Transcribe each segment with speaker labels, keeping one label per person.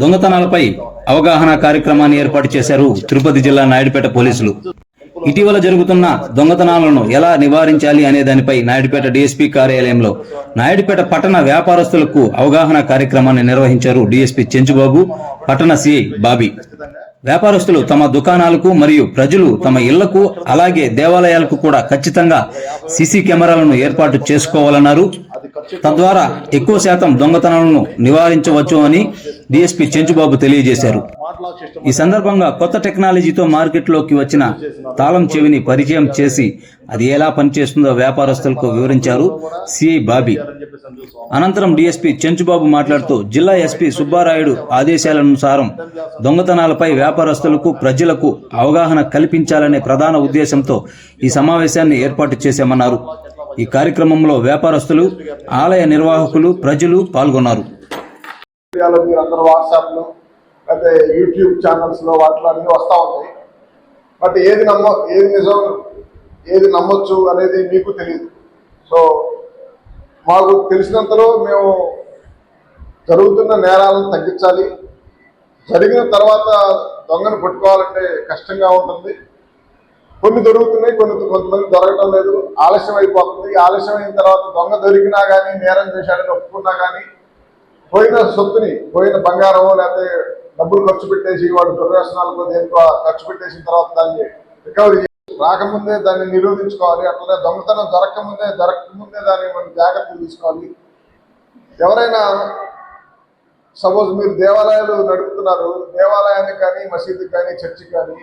Speaker 1: దొంగతనాలపై అవగాహన కార్యక్రమాన్ని ఏర్పాటు చేశారు తిరుపతి జిల్లా నాయుడుపేట పోలీసులు. ఇటీవల జరుగుతున్న దొంగతనాలను ఎలా నివారించాలి అనే దానిపై నాయుడుపేట డీఎస్పీ కార్యాలయంలో నాయుడుపేట పట్టణ వ్యాపారస్తులకు అవగాహన కార్యక్రమాన్ని నిర్వహించారు డీఎస్పీ చెంచుబాబు పట్టణ సిఐ బాబీ. వ్యాపారస్తులు తమ దుకాణాలకు మరియు ప్రజలు తమ ఇళ్ళకు అలాగే దేవాలయాలకు కూడా ఖచ్చితంగా సీసీ కెమెరాలను ఏర్పాటు చేసుకోవాలన్నారు. తద్వారా ఎక్కువ శాతం దొంగతనాలను నివారించవచ్చు అని డిఎస్పీ చెంచుబాబు తెలియజేశారు. ఈ సందర్భంగా కొత్త టెక్నాలజీతో మార్కెట్లోకి వచ్చిన తాళం చెవిని పరిచయం చేసి అది ఎలా పనిచేస్తుందో వ్యాపారస్తులకు వివరించారు సిఐ బాబీ. అనంతరం డిఎస్పీ చెంచుబాబు మాట్లాడుతూ జిల్లా ఎస్పీ సుబ్బారాయుడు ఆదేశాలనుసారం దొంగతనాలపై వ్యాపారస్తులకు ప్రజలకు అవగాహన కల్పించాలనే ప్రధాన ఉద్దేశంతో ఈ సమావేశాన్ని ఏర్పాటు చేశామన్నారు. ఈ కార్యక్రమంలో వ్యాపారస్తులు ఆలయ నిర్వాహకులు ప్రజలు పాల్గొన్నారు.
Speaker 2: అందరూ వాట్సాప్లు అయితే యూట్యూబ్ ఛానల్స్లో వాటిలో అన్నీ వస్తూ ఉంటాయి. బట్ ఏది నమ్మ ఏది నిజం ఏది నమ్మొచ్చు అనేది మీకు తెలియదు సో మాకు తెలిసినంతలో మేము జరుగుతున్న నేరాలను తగ్గించాలి. జరిగిన తర్వాత దొంగను పట్టుకోవాలంటే కష్టంగా ఉంటుంది. కొన్ని దొరుకుతున్నాయి కొన్ని కొంతమంది దొరకటం లేదు. ఆలస్యం అయిపోతుంది. ఆలస్యం అయిన తర్వాత దొంగ దొరికినా కానీ నేరం చేశాడని ఒప్పుకున్నా కానీ పోయిన సొత్తుని పోయిన బంగారము లేకపోతే డబ్బులు ఖర్చు పెట్టేసి వాడు దుర్వ్యసనాలకు దేనికో ఖర్చు పెట్టేసిన తర్వాత దాన్ని రికవరీ చేసి రాకముందే దాన్ని నిరోధించుకోవాలి. అట్లనే దొంగతనం దొరకముందే దొరకముందే దాన్ని మనం జాగ్రత్తలు తీసుకోవాలి. ఎవరైనా సపోజ్ మీరు దేవాలయాలు నడుపుతున్నారు. దేవాలయానికి కానీ మసీదుకి కానీ చర్చికి కానీ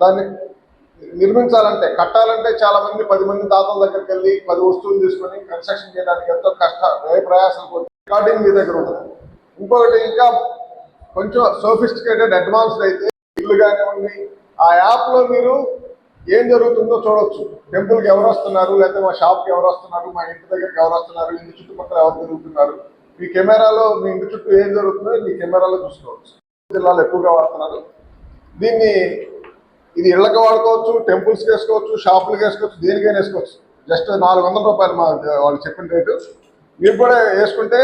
Speaker 2: దాన్ని నిర్మించాలంటే కట్టాలంటే చాలా మంది పది మంది దాతల దగ్గరికి వెళ్ళి పది వస్తువులు తీసుకొని కన్స్ట్రక్షన్ చేయడానికి ఎంతో కష్ట వ్యయ ప్రయాసం రికార్డింగ్ మీ దగ్గర ఉంటుంది ఇంకొకటి ఇంకా కొంచెం సోఫిస్టికేటెడ్ అడ్వాన్స్డ్ అయితే ఇల్లు కానివ్వండి ఆ యాప్లో మీరు ఏం జరుగుతుందో చూడొచ్చు. టెంపుల్కి ఎవరు వస్తున్నారు లేకపోతే మా షాప్కి ఎవరు వస్తున్నారు మా ఇంటి దగ్గరికి ఎవరు వస్తున్నారు ఇంటి చుట్టుపక్కల ఎవరు తిరుగుతున్నారు మీ కెమెరాలో మీ ఇంటి చుట్టూ ఏం జరుగుతుందో మీ కెమెరాలో చూసుకోవచ్చు. జిల్లాలో ఎక్కువగా వాడుతున్నారు. దీన్ని ఇది ఇళ్ళకి వాడుకోవచ్చు టెంపుల్స్కి వేసుకోవచ్చు షాపులకి వేసుకోవచ్చు దేనికైనా వేసుకోవచ్చు. జస్ట్ నాలుగు వందల రూపాయలు మా వాళ్ళు చెప్పిన రేటు. మీరు కూడా వేసుకుంటే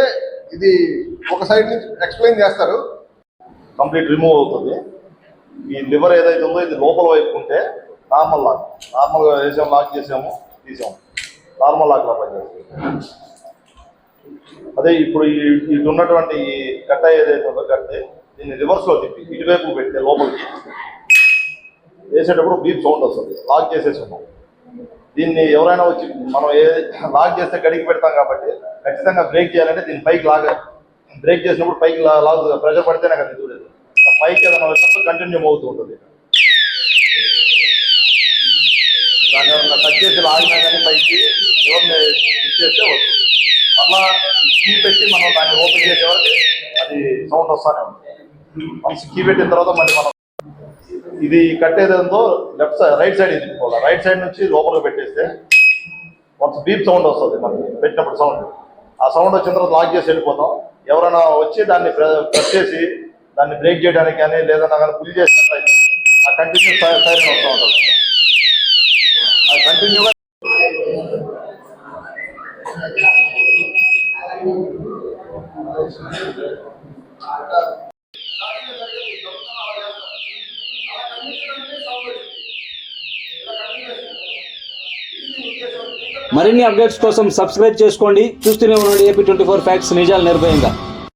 Speaker 2: ఇది ఒక సైడ్ నుంచి ఎక్స్ప్లెయిన్ చేస్తారు.
Speaker 3: కంప్లీట్ రిమూవ్ అవుతుంది. ఈ లివర్ ఏదైతే ఉందో ఇది లోపల వైపు ఉంటే నార్మల్ లాక్. నార్మల్గా వేసాము లాక్ చేసాము తీసాము నార్మల్ లాక్లా పనిచేస్తుంది. అదే ఇప్పుడు ఈ ఇటు ఉన్నటువంటి ఈ కట్ట ఏదైతే ఉందో కట్టే దీన్ని రివర్స్లో తిప్పి ఇటువైపు పెట్టే లోపలికి చేసేటప్పుడు బీప్ సౌండ్ వస్తుంది. లాక్ చేసేసి ఉన్నాం దీన్ని ఎవరైనా వచ్చి మనం ఏ లాక్ చేస్తే గడికి పెడతాం కాబట్టి ఖచ్చితంగా బ్రేక్ చేయాలంటే దీన్ని పైకి లాగ బ్రేక్ చేసినప్పుడు పైకి లాగ్ ప్రెషర్ నాకు అది చూడలేదు పైకి ఏదైనా వచ్చినప్పుడు కంటిన్యూ అవుతూ ఉంటుంది. దాన్ని ఏమన్నా టచ్ చేసి లాగినా కానీ పైకి ఎవరిని ఇచ్చేస్తే వస్తుంది. మళ్ళా కీ పెట్టి మనం దాన్ని ఓపెన్ చేసే వరకు అది సౌండ్ వస్తానే ఉంటుంది. మంచి కీ పెట్టిన తర్వాత మళ్ళీ మనం ఇది కట్టేదేందో లెఫ్ట్ సైడ్ రైట్ సైడ్ ఇది తిప్పుకోవాలి రైట్ సైడ్ నుంచి లోపలికి పెట్టేస్తే వన్స్ బీప్ సౌండ్ వస్తుంది మనకి పెట్టినప్పుడు సౌండ్ ఆ సౌండ్ వచ్చిన తర్వాత లాక్ చేసి వెళ్ళిపోతాం. ఎవరైనా వచ్చి దాన్ని ప్రెస్ చేసి దాన్ని బ్రేక్ చేయడానికి కానీ లేదన్నా కానీ పుల్ చేసినట్లయితే ఆ కంటిన్యూ సైడ్ వస్తూ ఉంటుంది. ఆ కంటిన్యూగా
Speaker 1: మరిన్ని అప్డేట్స్ కోసం సబ్స్క్రైబ్ చేసుకోండి. చూస్తూనే ఉండండి. ఏపీ ట్వంటీ ఫోర్ ఫ్యాక్ట్స్ నిజాలు నిర్భయంగా.